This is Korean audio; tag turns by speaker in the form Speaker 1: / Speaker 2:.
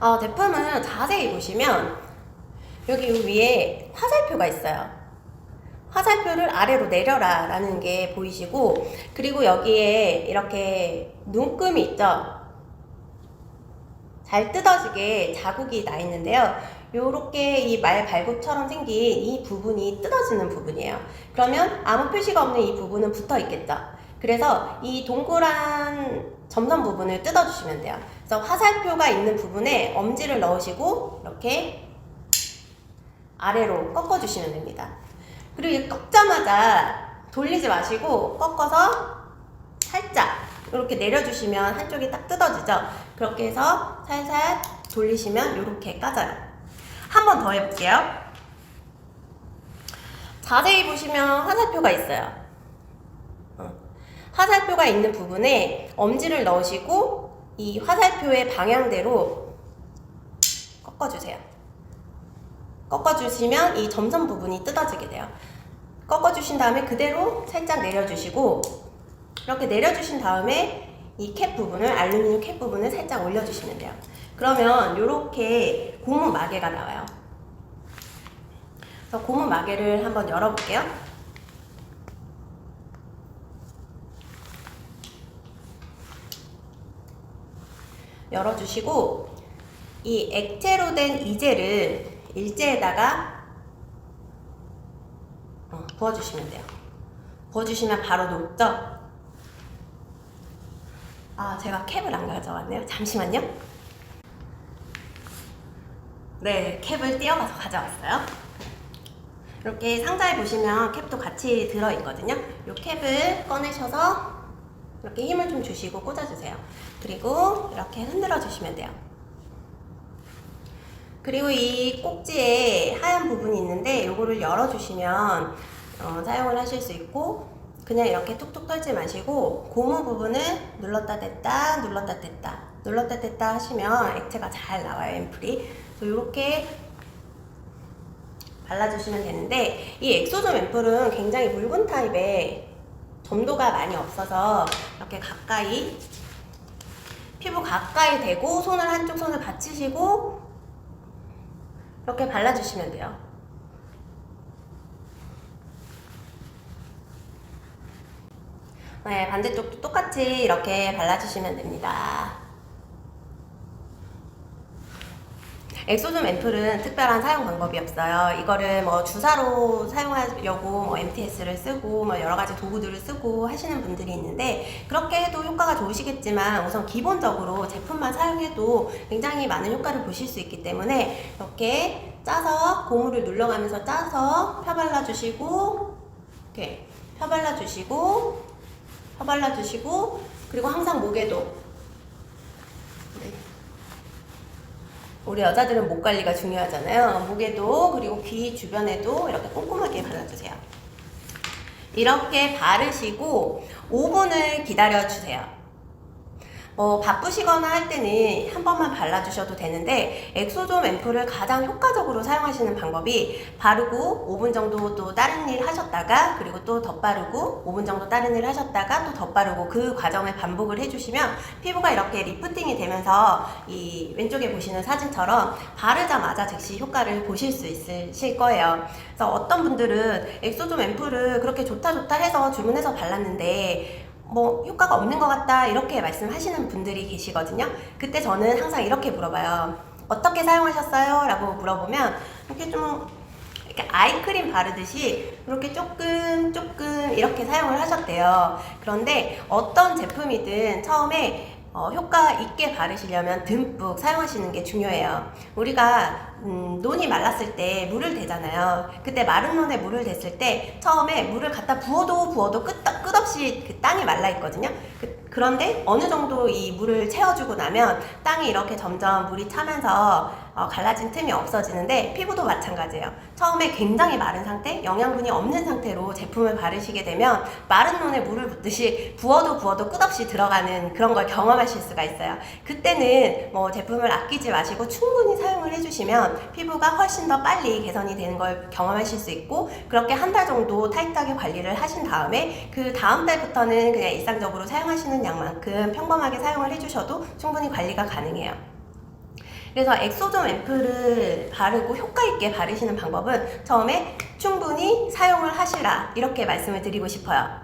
Speaker 1: 어, 제품을 자세히 보시면 여기 위에 화살표가 있어요. 화살표를 아래로 내려라 라는 게 보이시고 그리고 여기에 이렇게 눈금이 있죠. 잘 뜯어지게 자국이 나 있는데요. 요렇게 이 말 발굽처럼 생긴 이 부분이 뜯어지는 부분이에요. 그러면 아무 표시가 없는 이 부분은 붙어 있겠죠. 그래서 이 동그란 점선 부분을 뜯어주시면 돼요. 그래서 화살표가 있는 부분에 엄지를 넣으시고 이렇게 아래로 꺾어주시면 됩니다. 그리고 이 꺾자마자 돌리지 마시고 꺾어서 살짝 이렇게 내려주시면 한쪽이 딱 뜯어지죠. 그렇게 해서 살살 돌리시면 이렇게 까져요. 한 번 더 해볼게요. 자세히 보시면 화살표가 있어요. 어. 화살표가 있는 부분에 엄지를 넣으시고 이 화살표의 방향대로 꺾어주세요. 꺾어주시면 이 점선 부분이 뜯어지게 돼요. 꺾어주신 다음에 그대로 살짝 내려주시고 이렇게 내려주신 다음에 이 캡 부분을 알루미늄 캡 부분을 살짝 올려주시면 돼요. 그러면 이렇게 고무 마개가 나와요. 그래서 고무 마개를 한번 열어볼게요. 열어주시고 이 액체로 된 이젤을 일제에다가 어, 부어주시면 돼요. 부어주시면 바로 녹죠? 아, 제가 캡을 안 가져왔네요. 잠시만요. 네, 캡을 띄어가서 가져왔어요. 이렇게 상자에 보시면 캡도 같이 들어있거든요. 이 캡을 꺼내셔서 이렇게 힘을 좀 주시고 꽂아주세요. 그리고 이렇게 흔들어 주시면 돼요. 그리고 이 꼭지에 하얀 부분이 있는데 이거를 열어주시면 어, 사용을 하실 수 있고 그냥 이렇게 툭툭 떨지 마시고 고무 부분을 눌렀다 댔다 눌렀다 댔다 눌렀다 댔다 하시면 액체가 잘 나와요 앰플이 이렇게 발라주시면 되는데 이 엑소점 앰플은 굉장히 묽은 타입의 점도가 많이 없어서 이렇게 가까이 피부 가까이 대고 손을 한쪽 손을 받치시고 이렇게 발라주시면 돼요. 네, 반대쪽도 똑같이 이렇게 발라주시면 됩니다. 엑소존 앰플은 특별한 사용 방법이 없어요. 이거를 뭐 주사로 사용하려고 뭐 MTS를 쓰고 뭐 여러 가지 도구들을 쓰고 하시는 분들이 있는데 그렇게 해도 효과가 좋으시겠지만 우선 기본적으로 제품만 사용해도 굉장히 많은 효과를 보실 수 있기 때문에 이렇게 짜서 고무를 눌러가면서 짜서 펴발라 주시고 이렇게 펴발라 주시고 펴발라 주시고 그리고 항상 목에도 우리 여자들은 목 관리가 중요하잖아요. 목에도 그리고 귀 주변에도 이렇게 꼼꼼하게 발라주세요. 이렇게 바르시고 5분을 기다려 주세요. 뭐 바쁘시거나 할 때는 한 번만 발라주셔도 되는데 엑소존 앰플을 가장 효과적으로 사용하시는 방법이 바르고 5분 정도 또 다른 일 하셨다가 그리고 또 덧바르고 5분 정도 다른 일 하셨다가 또 덧바르고 그 과정을 반복을 해주시면 피부가 이렇게 리프팅이 되면서 이 왼쪽에 보시는 사진처럼 바르자마자 즉시 효과를 보실 수 있으실 거예요. 그래서 어떤 분들은 엑소존 앰플을 그렇게 좋다 좋다 해서 주문해서 발랐는데 뭐 효과가 없는 것 같다 이렇게 말씀하시는 분들이 계시거든요. 그때 저는 항상 이렇게 물어봐요. 어떻게 사용하셨어요? 라고 물어보면 이렇게 좀 이렇게 아이크림 바르듯이 이렇게 조금 조금 이렇게 사용을 하셨대요. 그런데 어떤 제품이든 처음에 어, 효과 있게 바르시려면 듬뿍 사용하시는 게 중요해요. 우리가 음, 논이 말랐을 때 물을 대잖아요. 그때 마른 논에 물을 댔을 때 처음에 물을 갖다 부어도 부어도 끝, 끝없이 그 땅이 말라 있거든요. 그, 그런데 어느 정도 이 물을 채워주고 나면 땅이 이렇게 점점 물이 차면서 어, 갈라진 틈이 없어지는데 피부도 마찬가지예요. 처음에 굉장히 마른 상태, 영양분이 없는 상태로 제품을 바르시게 되면 마른 논에 물을 붓듯이 부어도 부어도 끝없이 들어가는 그런 걸 경험하실 수가 있어요. 그때는 뭐 제품을 아끼지 마시고 충분히 사용을 해주시면 피부가 훨씬 더 빨리 개선이 되는 걸 경험하실 수 있고 그렇게 한 달 정도 타이트하게 관리를 하신 다음에 그 다음 달부터는 그냥 일상적으로 사용하시는 양만큼 평범하게 사용을 해주셔도 충분히 관리가 가능해요. 그래서 엑소존 앰플을 바르고 효과 있게 바르시는 방법은 처음에 충분히 사용을 하시라 이렇게 말씀을 드리고 싶어요.